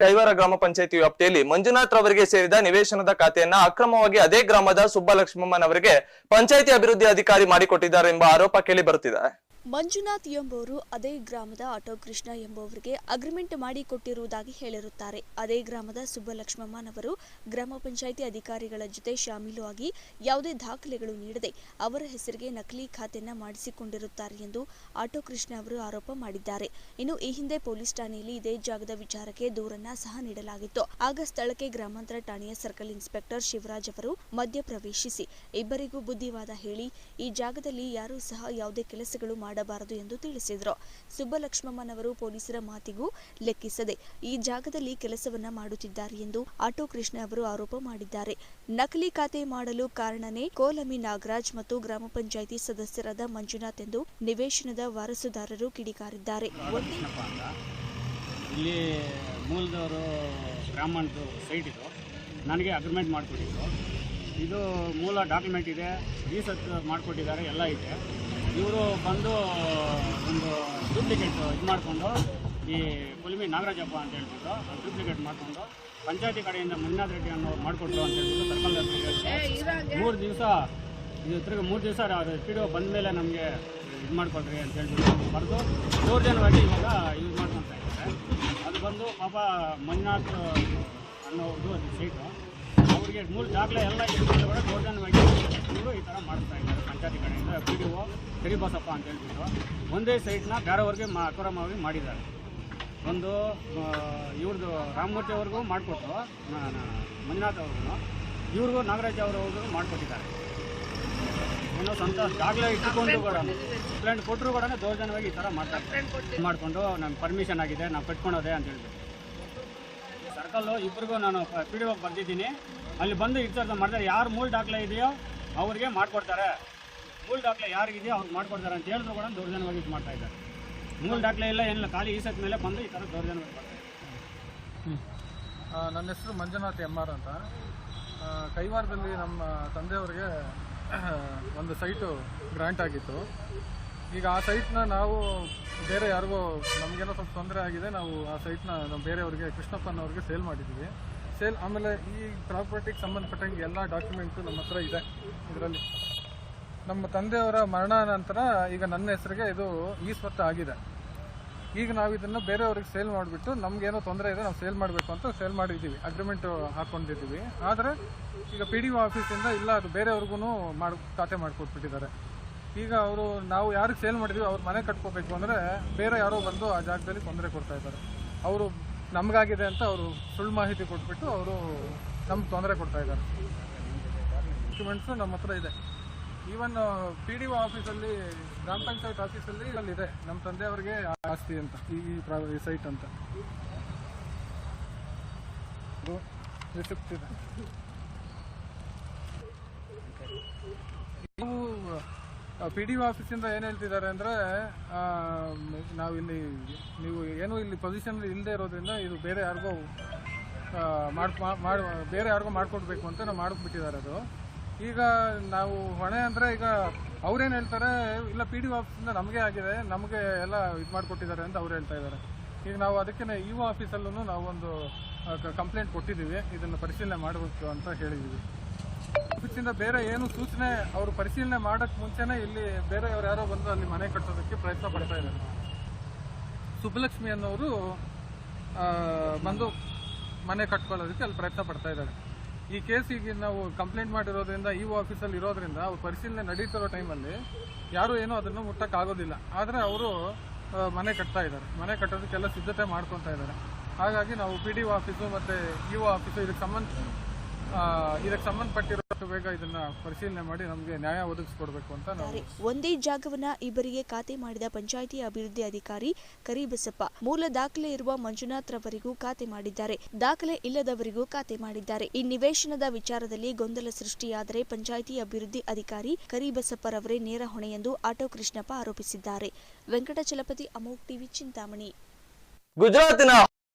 ಕೈವಾರ ಗ್ರಾಮ ಪಂಚಾಯತಿ ವ್ಯಾಪ್ತಿಯಲ್ಲಿ ಮಂಜುನಾಥ್ ರವರಿಗೆ ಸೇರಿದ ನಿವೇಶನದ ಖಾತೆಯನ್ನ ಅಕ್ರಮವಾಗಿ ಅದೇ ಗ್ರಾಮದ ಸುಬ್ಬಲಕ್ಷ್ಮಮ್ಮನವರಿಗೆ ಪಂಚಾಯತಿ ಅಭಿವೃದ್ಧಿ ಅಧಿಕಾರಿ ಮಾಡಿಕೊಟ್ಟಿದ್ದಾರೆ ಎಂಬ ಆರೋಪ ಕೇಳಿ ಬರುತ್ತಿದೆ. ಮಂಜುನಾಥ್ ಎಂಬುವರು ಅದೇ ಗ್ರಾಮದ ಆಟೋ ಕೃಷ್ಣ ಎಂಬುವರಿಗೆ ಅಗ್ರಿಮೆಂಟ್ ಮಾಡಿಕೊಟ್ಟಿರುವುದಾಗಿ ಹೇಳಿರುತ್ತಾರೆ. ಅದೇ ಗ್ರಾಮದ ಸುಬ್ಬಲಕ್ಷ್ಮಮ್ಮನವರು ಗ್ರಾಮ ಪಂಚಾಯಿತಿ ಅಧಿಕಾರಿಗಳ ಜೊತೆ ಶಾಮೀಲು ಆಗಿ ಯಾವುದೇ ದಾಖಲೆಗಳು ನೀಡದೆ ಅವರ ಹೆಸರಿಗೆ ನಕಲಿ ಖಾತೆಯನ್ನ ಮಾಡಿಸಿಕೊಂಡಿರುತ್ತಾರೆ ಎಂದು ಆಟೋ ಕೃಷ್ಣ ಅವರು ಆರೋಪ ಮಾಡಿದ್ದಾರೆ. ಇನ್ನು ಈ ಹಿಂದೆ ಪೊಲೀಸ್ ಠಾಣೆಯಲ್ಲಿ ಇದೇ ಜಾಗದ ವಿಚಾರಕ್ಕೆ ದೂರನ್ನ ಸಹ ನೀಡಲಾಗಿತ್ತು. ಆಗ ಸ್ಥಳಕ್ಕೆ ಗ್ರಾಮಾಂತರ ಠಾಣೆಯ ಸರ್ಕಲ್ ಇನ್ಸ್ಪೆಕ್ಟರ್ ಶಿವರಾಜ್ ಅವರು ಮಧ್ಯಪ್ರವೇಶಿಸಿ, ಇಬ್ಬರಿಗೂ ಬುದ್ಧಿವಾದ ಹೇಳಿ, ಈ ಜಾಗದಲ್ಲಿ ಯಾರೂ ಸಹ ಯಾವುದೇ ಕೆಲಸಗಳು ಮಾಡಬಾರದು ಎಂದು ತಿಳಿಸಿದರು. ಸುಬ್ಬಲಕ್ಷ್ಮಮ್ಮನವರು ಪೊಲೀಸರ ಮಾತಿಗೂ ಲೆಕ್ಕಿಸದೆ ಈ ಜಾಗದಲ್ಲಿ ಕೆಲಸವನ್ನ ಮಾಡುತ್ತಿದ್ದಾರೆ ಎಂದು ಆಟೋ ಕೃಷ್ಣ ಅವರು ಆರೋಪ ಮಾಡಿದ್ದಾರೆ. ನಕಲಿ ಖಾತೆ ಮಾಡಲು ಕಾರಣನೇ ಕೋಲಮಿ ನಾಗರಾಜ್ ಮತ್ತು ಗ್ರಾಮ ಪಂಚಾಯಿತಿ ಸದಸ್ಯರಾದ ಮಂಜುನಾಥ್ ಎಂದು ನಿವೇಶನದ ವಾರಸುದಾರರು ಕಿಡಿಕಾರಿದ್ದಾರೆ. ಇಲ್ಲಿ ಮೂಲದವರು ಸೈಟ್ ಇದು. ನನಗೆ ಅಗ್ರಿಮೆಂಟ್ ಮಾಡಿಕೊಟ್ಟಿದ್ದು ಇದು ಮೂಲ ಡಾಕ್ಯುಮೆಂಟ್ ಇದೆ. ರೀಸರ್ಚ್ ಮಾಡಿಕೊಟ್ಟಿದ್ದಾರೆ, ಎಲ್ಲ ಇದೆ. ಇವರು ಬಂದು ಒಂದು ಡೂಪ್ಲಿಕೇಟ್ ಇದು ಮಾಡಿಕೊಂಡು ಈ ಕುಲಿಮಿ ನಾಗರಾಜಪ್ಪ ಅಂತ ಹೇಳ್ಬಿಟ್ಟು ಡೂಪ್ಲಿಕೇಟ್ ಮಾಡಿಕೊಂಡು ಪಂಚಾಯತಿ ಕಡೆಯಿಂದ ಮಂಜುನಾಥ್ ರೆಡ್ಡಿ ಅನ್ನೋ ಮಾಡಿಕೊಟ್ರು ಅಂತ ಹೇಳ್ಬಿಟ್ಟು ಸರ್ಕಲ್ ಮೂರು ದಿವಸ ಇದು ತಿರುಗಿ ಮೂರು ದಿವಸ ಪಿ ಡಿ ಬಂದ ಮೇಲೆ ನಮಗೆ ಇದು ಮಾಡಿಕೊಡ್ರಿ ಅಂತ ಹೇಳ್ಬಿಟ್ಟು ಬರೆದು ದೌರ್ಜನ್ಯವಾಗಿ ಇವಾಗ ಯೂಸ್ ಮಾಡ್ಕೊತಾ ಇದ್ದಾರೆ. ಅದು ಬಂದು ಪಾಪ ಮಂಜುನಾಥ್ ಅನ್ನೋದು ಅದು ಸೀಟು ಅವ್ರಿಗೆ ಮೂರು ದಾಖಲೆ ಎಲ್ಲ ಇಟ್ಕೊಂಡು ಕೂಡ ದೌರ್ಜನ್ಯವಾಗಿ ಇವರು ಈ ಥರ ಮಾಡ್ತಾ ಇದ್ದಾರೆ ಪಂಚಾಯತಿ ಕಡೆಯಿಂದ ಪಿ ಡಿ ಒ ಕರಿಬಸಪ್ಪ ಅಂತ ಹೇಳ್ಬಿಟ್ಟು ಒಂದೇ ಸೈಟ್ನ ಬೇರೆಯವ್ರಿಗೆ ಮಾ ಅಕ್ರಮವಾಗಿ ಮಾಡಿದ್ದಾರೆ. ಒಂದು ಇವ್ರದ್ದು ರಾಮಮೂರ್ತಿ ಅವ್ರಿಗೂ ಮಾಡಿಕೊಟ್ಟು ಮಂಜುನಾಥ್ ಅವ್ರಿಗೂ ಇವ್ರಿಗೂ ನಾಗರಾಜ್ ಅವ್ರಿಗೂ ಮಾಡಿಕೊಟ್ಟಿದ್ದಾರೆ. ಏನೋ ಸಂತೋಷ ದಾಖಲೆ ಇಟ್ಟುಕೊಂಡು ಕೂಡ ಕಂಪ್ಲೇಂಟ್ ಕೊಟ್ಟರು ಕೂಡ ದೌರ್ಜನ್ಯವಾಗಿ ಈ ಥರ ಮಾಡ್ತಾರೆ ಮಾಡಿಕೊಂಡು ನಮ್ಮ ಪರ್ಮಿಷನ್ ಆಗಿದೆ ನಾವು ಕಟ್ಕೊಳೋದೆ ಅಂತ ಹೇಳ್ಬಿಟ್ಟು. ಸರ್ಕಲ್ಲು ಇಬ್ಬರಿಗೂ ನಾನು ಪಿ ಡಿ ಒಗೆ ಬರ್ದಿದ್ದೀನಿ. ಅಲ್ಲಿ ಬಂದು ಇರ್ತಾರೆ ಮಾಡಿದ್ರೆ ಯಾರು ಮೂಲ ದಾಖಲೆ ಇದೆಯೋ ಅವ್ರಿಗೆ ಮಾಡಿಕೊಡ್ತಾರೆ. ಮೂಲ ದಾಖಲೆ ಯಾರಿಗಿದೆ ಅವ್ರು ಮಾಡ್ಕೊಡ್ತಾರೆ ಅಂತ ಹೇಳಿದ್ರು ಕೂಡ ದೌರ್ಜನ್ಯವಾಗಿ ಇದು ಮಾಡ್ತಾ ಇದ್ದಾರೆ. ಮೂಲ ದಾಖಲೆ ಇಲ್ಲ, ಏನಿಲ್ಲ, ಖಾಲಿ ಈ ಸತ್ ಮೇಲೆ ಬಂದು ಈ ಥರ ದೌರ್ಜನ್ಯವಾಗಿ ಮಾಡ್ತಾರೆ ನನ್ನ ಹೆಸರು ಮಂಜುನಾಥ್ ಎಂ ಆರ್ ಅಂತ ಕೈವಾರದಲ್ಲಿ ನಮ್ಮ ತಂದೆಯವರಿಗೆ ಒಂದು ಸೈಟು ಗ್ರ್ಯಾಂಟ್ ಆಗಿತ್ತು. ಈಗ ಆ ಸೈಟ್ನ ನಾವು ಬೇರೆ ಯಾರಿಗೋ ನಮಗೇನೋ ಸ್ವಲ್ಪ ತೊಂದರೆ ಆಗಿದೆ. ನಾವು ಆ ಸೈಟ್ನ ನಮ್ಮ ಬೇರೆಯವ್ರಿಗೆ, ಕೃಷ್ಣಪ್ಪನವ್ರಿಗೆ ಸೇಲ್ ಮಾಡಿದ್ದೀವಿ. ಸೇಲ್ ಆಮೇಲೆ ಈ ಪ್ರಾಪರ್ಟಿಗೆ ಸಂಬಂಧಪಟ್ಟಂಗೆ ಎಲ್ಲ ಡಾಕ್ಯುಮೆಂಟ್ಸು ನಮ್ಮ ಹತ್ರ ಇದೆ. ಇದರಲ್ಲಿ. ನಮ್ಮ ತಂದೆಯವರ ಮರಣಾನಂತರ ಈಗ ನನ್ನ ಹೆಸರಿಗೆ ಇದು ಈ ಸ್ವತ್ತು ಆಗಿದೆ. ಈಗ ನಾವು ಇದನ್ನು ಬೇರೆಯವ್ರಿಗೆ ಸೇಲ್ ಮಾಡಿಬಿಟ್ಟು ನಮಗೇನೋ ತೊಂದರೆ ಇದೆ, ನಾವು ಸೇಲ್ ಮಾಡಬೇಕು ಅಂತ ಸೇಲ್ ಮಾಡಿದ್ದೀವಿ ಅಗ್ರಿಮೆಂಟ್ ಹಾಕೊಂಡಿದ್ದೀವಿ. ಆದರೆ ಈಗ ಪಿ ಡಿ ಒ ಆಫೀಸಿಂದ ಇಲ್ಲ, ಅದು ಬೇರೆಯವ್ರಿಗೂ ಮಾಡಿ, ಖಾತೆ ಮಾಡಿಕೊಟ್ಬಿಟ್ಟಿದ್ದಾರೆ. ಈಗ ಅವರು, ನಾವು ಯಾರಿಗೆ ಸೇಲ್ ಮಾಡಿದ್ದೀವಿ ಅವ್ರ ಮನೆ ಕಟ್ಕೋಬೇಕು ಅಂದರೆ ಬೇರೆ ಯಾರೋ ಬಂದು ಆ ಜಾಗದಲ್ಲಿ ತೊಂದರೆ ಕೊಡ್ತಾ ಇದ್ದಾರೆ. ಅವರು ನಮಗಾಗಿದೆ ಅಂತ ಅವರು ಸುಳ್ಳು ಮಾಹಿತಿ ಕೊಟ್ಬಿಟ್ಟು ಅವರು ನಮ್ಗೆ ತೊಂದರೆ ಕೊಡ್ತಾ ಇದ್ದಾರೆ. ಡಾಕ್ಯುಮೆಂಟ್ಸು ನಮ್ಮ ಹತ್ರ ಇದೆ. ಈವನ್ ಪಿ ಡಿ ಒ ಆಫೀಸಲ್ಲಿ ಗ್ರಾಮ ಪಂಚಾಯತ್ ಆಫೀಸಲ್ಲಿ ಅಲ್ಲಿ ಇದೆ ನಮ್ಮ ತಂದೆಯವರಿಗೆ ಆಸ್ತಿ ಅಂತ, ಈ ಸೈಟ್ ಅಂತ. ಪಿ ಡಿ ಒ ಆಫೀಸಿಂದ ಏನು ಹೇಳ್ತಿದ್ದಾರೆ ಅಂದರೆ ನಾವು ಇಲ್ಲಿ, ನೀವು ಏನು ಇಲ್ಲಿ ಪೊಸಿಷನ್ ಇಲ್ಲದೆ ಇರೋದ್ರಿಂದ ಇದು ಬೇರೆ ಯಾರಿಗೋ ಮಾಡ್, ಬೇರೆ ಯಾರಿಗೋ ಮಾಡ್ಕೊಡ್ಬೇಕು ಅಂತ ನಾವು ಮಾಡಿಬಿಟ್ಟಿದ್ದಾರೆ ಅದು. ಈಗ ನಾವು ಹೊಣೆ ಅಂದರೆ ಈಗ ಅವ್ರೇನು ಹೇಳ್ತಾರೆ, ಇಲ್ಲ ಪಿ ಡಿ ಆಫೀಸಿಂದ ನಮಗೆ ಆಗಿದೆ, ನಮಗೆ ಎಲ್ಲ ಇದು ಮಾಡಿಕೊಟ್ಟಿದ್ದಾರೆ ಅಂತ ಅವ್ರು ಹೇಳ್ತಾ ಇದ್ದಾರೆ. ಈಗ ನಾವು ಅದಕ್ಕೆ ಇ ಒ ಆಫೀಸಲ್ಲೂ ನಾವೊಂದು ಕಂಪ್ಲೇಂಟ್ ಕೊಟ್ಟಿದ್ದೀವಿ. ಇದನ್ನು ಪರಿಶೀಲನೆ ಮಾಡಬೇಕು ಅಂತ ಹೇಳಿದ್ದೀವಿ. ಆಫೀಸಿಂದ ಬೇರೆ ಏನು ಸೂಚನೆ ಅವರು ಪರಿಶೀಲನೆ ಮಾಡೋಕ್ಕೆ ಮುಂಚೆನೇ ಇಲ್ಲಿ ಬೇರೆಯವ್ರು ಯಾರೋ ಬಂದು ಅಲ್ಲಿ ಮನೆ ಕಟ್ಟೋದಕ್ಕೆ ಪ್ರಯತ್ನ ಪಡ್ತಾ ಇದ್ದಾರೆ. ಸುಬ್ಬಲಕ್ಷ್ಮಿ ಅನ್ನೋರು ಬಂದು ಮನೆ ಕಟ್ಕೊಳ್ಳೋದಕ್ಕೆ ಅಲ್ಲಿ ಪ್ರಯತ್ನ ಪಡ್ತಾ ಇದ್ದಾರೆ. ಈ ಕೇಸಿಗೆ ನಾವು ಕಂಪ್ಲೇಂಟ್ ಮಾಡಿರೋದ್ರಿಂದ ಇ ಆಫೀಸಲ್ಲಿ ಇರೋದ್ರಿಂದ ಅವ್ರು ಪರಿಶೀಲನೆ ನಡೀತಿರೋ ಟೈಮಲ್ಲಿ ಯಾರು ಏನೂ ಅದನ್ನು ಮುಟ್ಟಕ್ಕಾಗೋದಿಲ್ಲ. ಆದರೆ ಅವರು ಮನೆ ಕಟ್ತಾ ಇದ್ದಾರೆ. ಮನೆ ಕಟ್ಟೋದಕ್ಕೆಲ್ಲ ಸಿದ್ಧತೆ ಮಾಡ್ಕೊತಾ ಇದ್ದಾರೆ. ಹಾಗಾಗಿ ನಾವು ಪಿ ಡಿ ಒ ಆಫೀಸು ಮತ್ತು ಇ ಒ ಆಫೀಸು ಇದಕ್ಕೆ ಸಂಬಂಧ ಇದಕ್ಕೆ ಸಂಬಂಧಪಟ್ಟಿರೋ ಬೇಗ ಇದನ್ನ ಪರಿಶೀಲನೆ ಮಾಡಿ ನಮಗೆ ನ್ಯಾಯ ಒದಗಿಸ್ಕೊಡ್ಬೇಕು ಅಂತ ನಾವು ಒಂದೇ ಜಾಗವನ್ನ ಇಬ್ಬರಿಗೆ ಖಾತೆ ಮಾಡಿದ ಪಂಚಾಯಿತಿ ಅಭಿವೃದ್ಧಿ ಅಧಿಕಾರಿ ಕರಿಬಸಪ್ಪ ಮೂಲ ದಾಖಲೆ ಇರುವ ಮಂಜುನಾಥ್ ರವರಿಗೂ ಖಾತೆ ಮಾಡಿದ್ದಾರೆ. ದಾಖಲೆ ಇಲ್ಲದವರಿಗೂ ಖಾತೆ ಮಾಡಿದ್ದಾರೆ. ಈ ನಿವೇಶನದ ವಿಚಾರದಲ್ಲಿ ಗೊಂದಲ ಸೃಷ್ಟಿಯಾದರೆ ಪಂಚಾಯಿತಿ ಅಭಿವೃದ್ಧಿ ಅಧಿಕಾರಿ ಕರಿಬಸಪ್ಪರವರೇ ನೇರ ಹೊಣೆ ಎಂದು ಆಟೋ ಕೃಷ್ಣಪ್ಪ ಆರೋಪಿಸಿದ್ದಾರೆ. ವೆಂಕಟಚಲಪತಿ ಅಮೋಕ್ ಟಿವಿ ಚಿಂತಾಮಣಿ. ಗುಜರಾತಿನ